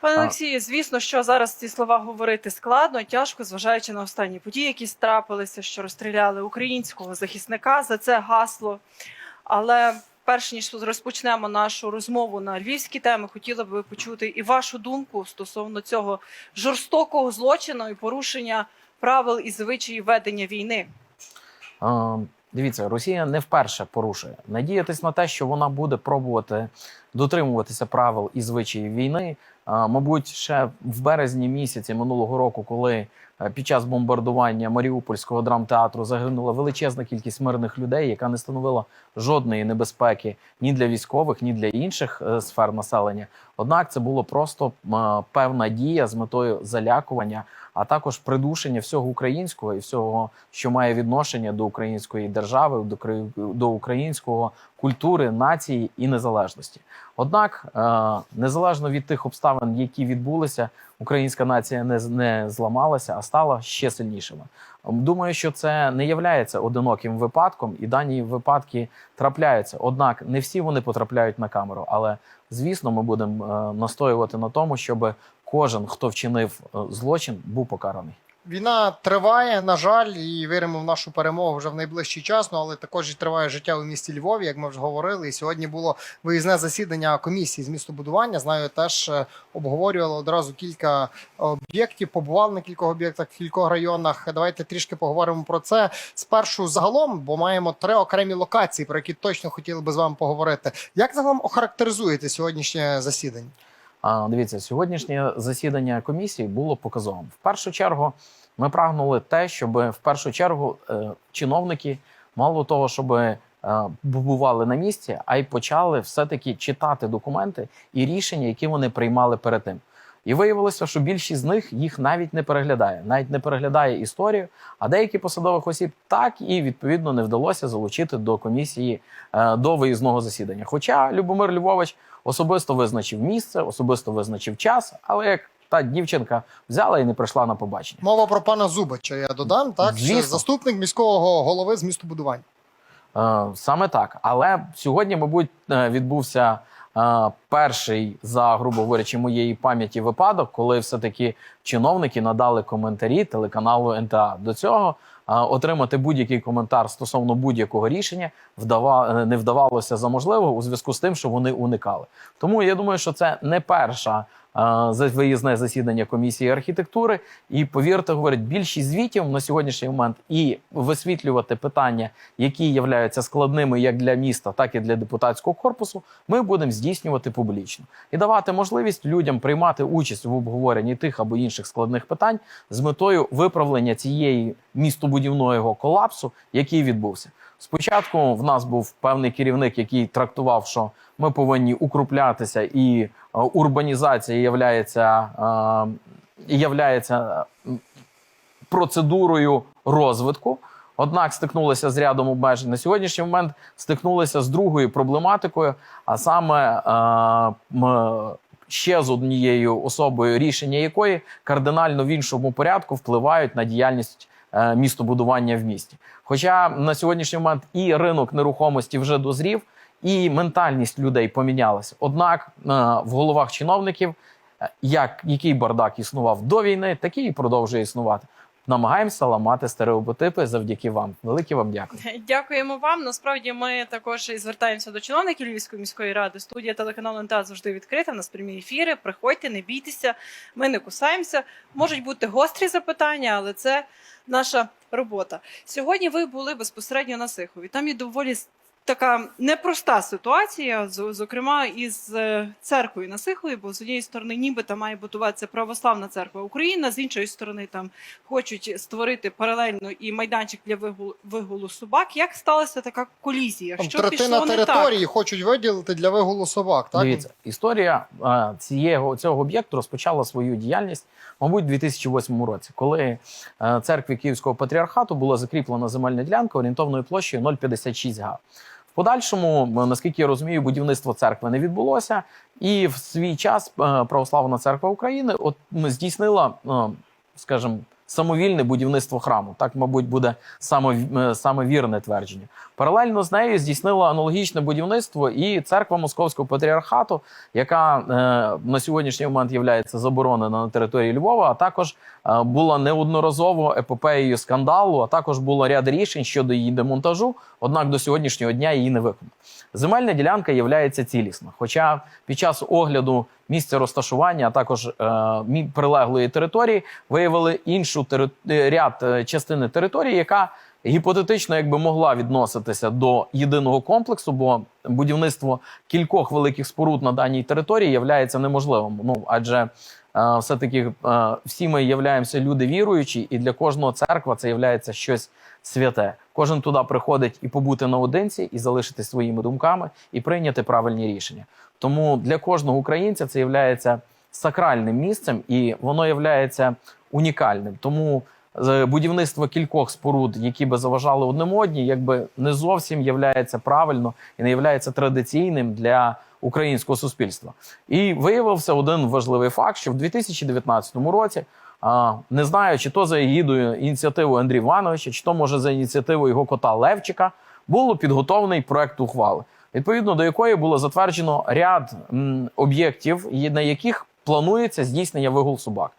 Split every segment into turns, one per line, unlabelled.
Пане Олексію, звісно, що зараз ці слова говорити складно, тяжко, зважаючи на останні події, які трапилися, що розстріляли українського захисника за це гасло. Але перш ніж розпочнемо нашу розмову на львівські теми, хотіла би почути і вашу думку стосовно цього жорстокого злочину і порушення правил і звичаїв ведення війни.
Е, Дивіться, Росія не вперше порушує. Надіятись на те, що вона буде пробувати дотримуватися правил і звичаїв війни. Мабуть, ще в березні місяці минулого року, коли е, під час бомбардування Маріупольського драмтеатру загинула величезна кількість мирних людей, яка не становила жодної небезпеки ні для військових, ні для інших е, сфер населення. Однак це було просто е, певна дія з метою залякування, а також придушення всього українського і всього, що має відношення до української держави, до українського культури, нації і незалежності. Однак, е, незалежно від тих обставин, які відбулися, українська нація не, не зламалася, а стала ще сильнішими. Думаю, що це не являється одиноким випадком, і дані випадки трапляються. Однак не всі вони потрапляють на камеру. Але звісно, ми будемо е, настоювати на тому, щоб кожен, хто вчинив е, злочин, був покараний.
Війна триває, на жаль, і віримо в нашу перемогу вже в найближчий час. Ну але також і триває життя у місті Львові, як ми вже говорили. І сьогодні було виїзне засідання комісії з містобудування. Знаю, теж е, обговорювали одразу кілька об'єктів, побували на кількох об'єктах, в кількох районах. Давайте трішки поговоримо про це спершу загалом, бо маємо три окремі локації, про які точно хотіли би з вами поговорити. Як загалом охарактеризуєте сьогоднішнє засідання?
Дивіться, сьогоднішнє засідання комісії було показовим. В першу чергу ми прагнули те, щоб в першу чергу е, чиновники, мало того, щоб е, бували на місці, а й почали все-таки читати документи і рішення, які вони приймали перед тим. І виявилося, що більшість з них їх навіть не переглядає, навіть не переглядає історію. А деякі посадових осіб так і відповідно не вдалося залучити до комісії е, до виїзного засідання. Хоча Любомир Львович особисто визначив місце, особисто визначив час, але як та дівчинка взяла і не прийшла на побачення.
Мова про пана Зубача. Я додам так,
Звісно.
що заступник міського голови з містобудування.
Е, Саме так. Але сьогодні, мабуть, е, відбувся перший за, грубо говорячи, моєї пам'яті випадок, коли все-таки чиновники надали коментарі телеканалу НТА. До цього е, отримати будь-який коментар стосовно будь-якого рішення вдава... е, не вдавалося за можливе у зв'язку з тим, що вони уникали. Тому я думаю, що це не перша. За- Виїзне засідання комісії архітектури, і повірте, говорять, більшість звітів на сьогоднішній момент і висвітлювати питання, які являються складними як для міста, так і для депутатського корпусу, ми будемо здійснювати публічно і давати можливість людям приймати участь в обговоренні тих або інших складних питань з метою виправлення цієї містобудівного колапсу, який відбувся. Спочатку в нас був певний керівник, який трактував, що ми повинні укруплятися, і е, урбанізація являється, е, являється процедурою розвитку. Однак стикнулися з рядом обмежень. На сьогоднішній момент стикнулися з другою проблематикою, а саме е, ще з однією особою, рішення якої кардинально в іншому порядку впливають на діяльність містобудування в місті. Хоча на сьогоднішній момент і ринок нерухомості вже дозрів, і ментальність людей помінялася. Однак е, в головах чиновників е, як який бардак існував до війни, такий і продовжує існувати. Намагаємося ламати стереотипи завдяки вам. Велике вам дякую.
Дякуємо вам. Насправді ми також і звертаємося до чиновників Львівської міської ради. Студія телеканалу НТА завжди відкрита. У нас прямі ефіри. Приходьте, не бійтеся. Ми не кусаємося. Можуть бути гострі запитання, але це наша робота. Сьогодні ви були безпосередньо на Сихові. Там є доволі така непроста ситуація, з- зокрема із е, церквою на Сихові, бо з однієї сторони, нібито має будуватися православна церква України, з іншої сторони, там хочуть створити паралельно і майданчик для вигулу, вигулу собак. Як сталася така колізія?
Там
Що
третина
пішло не так?
території хочуть виділити для вигулу собак. Так
Дивіться, історія цієї цього об'єкту розпочала свою діяльність, мабуть, у 2008 році, коли е, церкві Київського патріархату була закріплена земельна ділянка орієнтовною площею 0,56 га. Подальшому, наскільки я розумію, будівництво церкви не відбулося, і в свій час е, Православна церква України от здійснила, е, скажімо, самовільне будівництво храму. Так, мабуть, буде е, саме вірне твердження. Паралельно з нею здійснила аналогічне будівництво і церква Московського патріархату, яка е, на сьогоднішній момент є заборонена на території Львова, а також е, була неодноразово епопеєю скандалу, а також було ряд рішень щодо її демонтажу. Однак до сьогоднішнього дня її не виконано. Земельна ділянка є цілісна. Хоча під час огляду місця розташування, а також е, прилеглої території, виявили іншу тери... е, ряд е, частини території, яка гіпотетично якби могла відноситися до єдиного комплексу, бо будівництво кількох великих споруд на даній території являється неможливим. Ну адже е, все-таки е, всі ми являємося люди віруючі, і для кожного церква це є щось святе. Кожен туди приходить і побути наодинці, і залишити своїми думками, і прийняти правильні рішення. Тому для кожного українця це є сакральним місцем, і воно є унікальним. Тому е, будівництво кількох споруд, які би заважали одним одній, якби не зовсім являється правильно і не являється традиційним для українського суспільства. І виявився один важливий факт, що в 2019 році. Не знаю, чи то за егідою ініціативою Андрія Івановича, чи то може за ініціативою його кота Левчика, було підготовлений проект ухвали, відповідно до якої було затверджено ряд об'єктів, на яких планується здійснення вигул собак.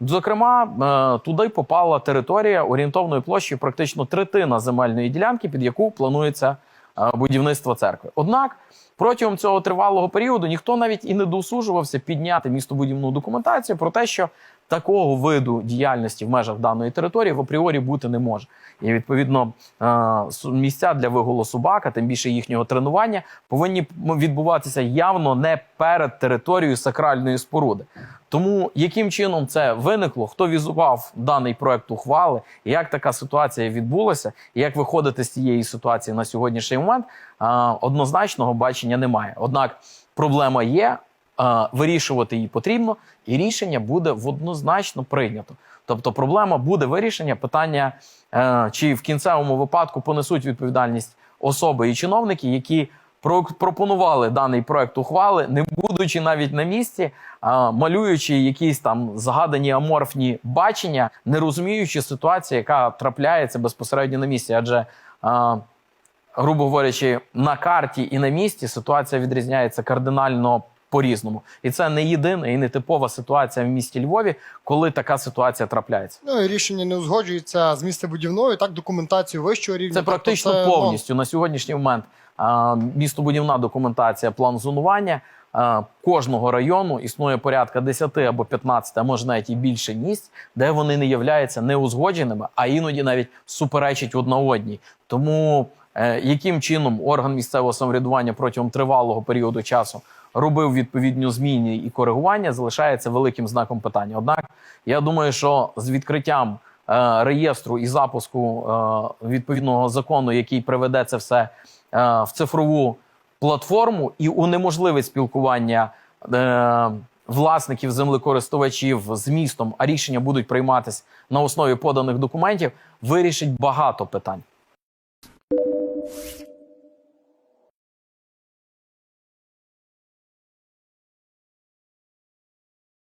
Зокрема, е, туди попала територія орієнтовною площею практично третина земельної ділянки, під яку планується е, будівництво церкви. Однак протягом цього тривалого періоду ніхто навіть і не досужувався підняти містобудівну документацію про те, що такого виду діяльності в межах даної території в апріорі бути не може. І відповідно е, місця для вигулу собак, а тим більше їхнього тренування, повинні відбуватися явно не перед територією сакральної споруди. Тому яким чином це виникло, хто візував даний проект ухвали, як така ситуація відбулася, і як виходити з цієї ситуації на сьогоднішній момент, однозначного бачення немає. Однак проблема є, вирішувати її потрібно, і рішення буде однозначно прийнято. Тобто, проблема буде вирішення питання, е, чи в кінцевому випадку понесуть відповідальність особи і чиновники, які пропонували даний проект ухвали, не будучи навіть на місці, малюючи якісь там згадані аморфні бачення, не розуміючи ситуацію, яка трапляється безпосередньо на місці. Адже, грубо говорячи, на карті і на місці ситуація відрізняється кардинально по-різному. І це не єдина і не типова ситуація в місті Львові, коли така ситуація трапляється.
Ну і рішення не узгоджується з місцебудівною, так документацію вищого рівня.
Це
Тобто
практично
це, ну,
повністю на сьогоднішній момент. Містобудівна документація, план зонування кожного району існує порядка 10 або 15, а може навіть і більше місць, де вони не являються неузгодженими, а іноді навіть суперечать одна одній. Тому е, яким чином орган місцевого самоврядування протягом тривалого періоду часу робив відповідні зміни і коригування, залишається великим знаком питання. Однак я думаю, що з відкриттям е, реєстру і запуску е, відповідного закону, який приведе це все е, в цифрову платформу і унеможливить спілкування е, власників землекористувачів з містом, а рішення будуть прийматися на основі поданих документів, вирішить багато питань.